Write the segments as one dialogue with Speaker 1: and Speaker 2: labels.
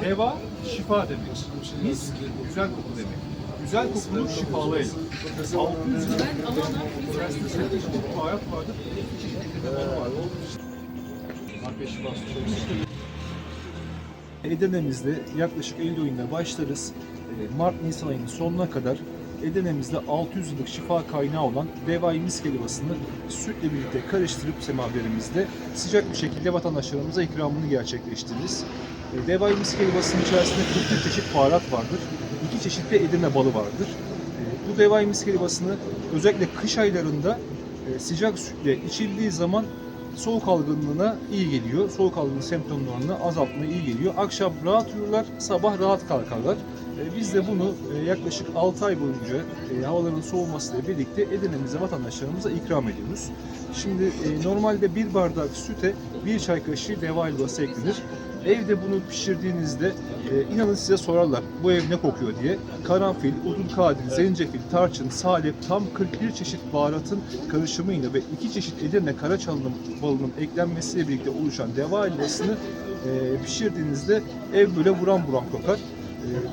Speaker 1: Deva şifa demek. Mis güzel koku demek. Güzel kokulu şifalı el. 600 yıl içerisinde çeşitli baharat vardır. İki çeşitli de balı var. Marka şifası çok Edirne'mizde yaklaşık Eylül ayında başlarız. Ee, Mart-Nisan ayının sonuna kadar Edirne'mizde 600 yıllık şifa kaynağı olan Devai Misk helvasını sütle birlikte karıştırıp semaverimizde sıcak bir şekilde vatandaşlarımıza ikramını gerçekleştiririz. Ee, Devai Misk helvasının içerisinde 41 çeşit baharat vardır. iki çeşit de Edirne balı vardır. Ee, Bu Devai Misk helvasını özellikle kış aylarında e, sıcak sütle içildiği zaman soğuk algınlığına iyi geliyor. Soğuk algınlığı semptomlarını azaltmaya iyi geliyor. Akşam rahat uyurlar, sabah rahat kalkarlar. E, Biz de bunu e, yaklaşık 6 ay boyunca e, havaların soğumasıyla birlikte Edirne'mize vatandaşlarımıza ikram ediyoruz. Şimdi normalde bir bardak süte bir çay kaşığı deva helvası eklenir. Evde bunu pişirdiğinizde inanın size sorarlar bu ev ne kokuyor diye. Karanfil, udun kadir, zencefil, tarçın, salep tam 41 çeşit baharatın karışımıyla ve iki çeşit Edirne karaçalının balının eklenmesiyle birlikte oluşan deva helvasını pişirdiğinizde ev böyle buram buram kokar.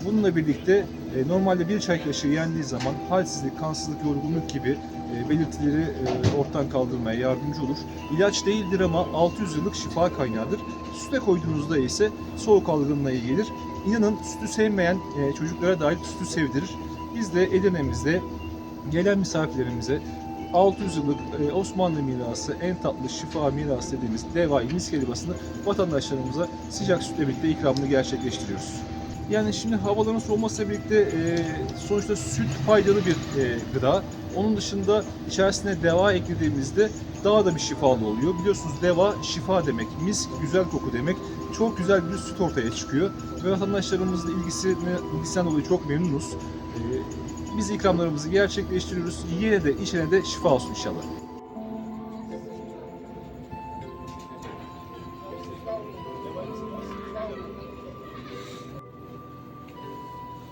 Speaker 1: Bununla birlikte e, normalde bir çay kaşığı yendiği zaman halsizlik, kansızlık, yorgunluk gibi e, belirtileri e, ortadan kaldırmaya yardımcı olur. İlaç değildir ama 600 yıllık şifa kaynağıdır. Süte koyduğunuzda ise soğuk algınlığına iyi gelir. İnanın sütü sevmeyen çocuklara dair sütü sevdirir. Biz de Edirne'mizde gelen misafirlerimize 600 yıllık Osmanlı mirası, en tatlı şifa mirası dediğimiz devai misk helvasını vatandaşlarımıza sıcak sütle birlikte ikramını gerçekleştiriyoruz. Yani şimdi havaların soğumasıyla birlikte e, sonuçta süt faydalı bir e, gıda. Onun dışında içerisine deva eklediğimizde daha da bir şifalı oluyor. Biliyorsunuz deva şifa demek, misk güzel koku demek. Çok güzel bir süt ortaya çıkıyor ve vatandaşlarımızın ilgisine, ilgisinden dolayı çok memnunuz. E, biz ikramlarımızı gerçekleştiriyoruz. Yine de içine de şifa olsun inşallah.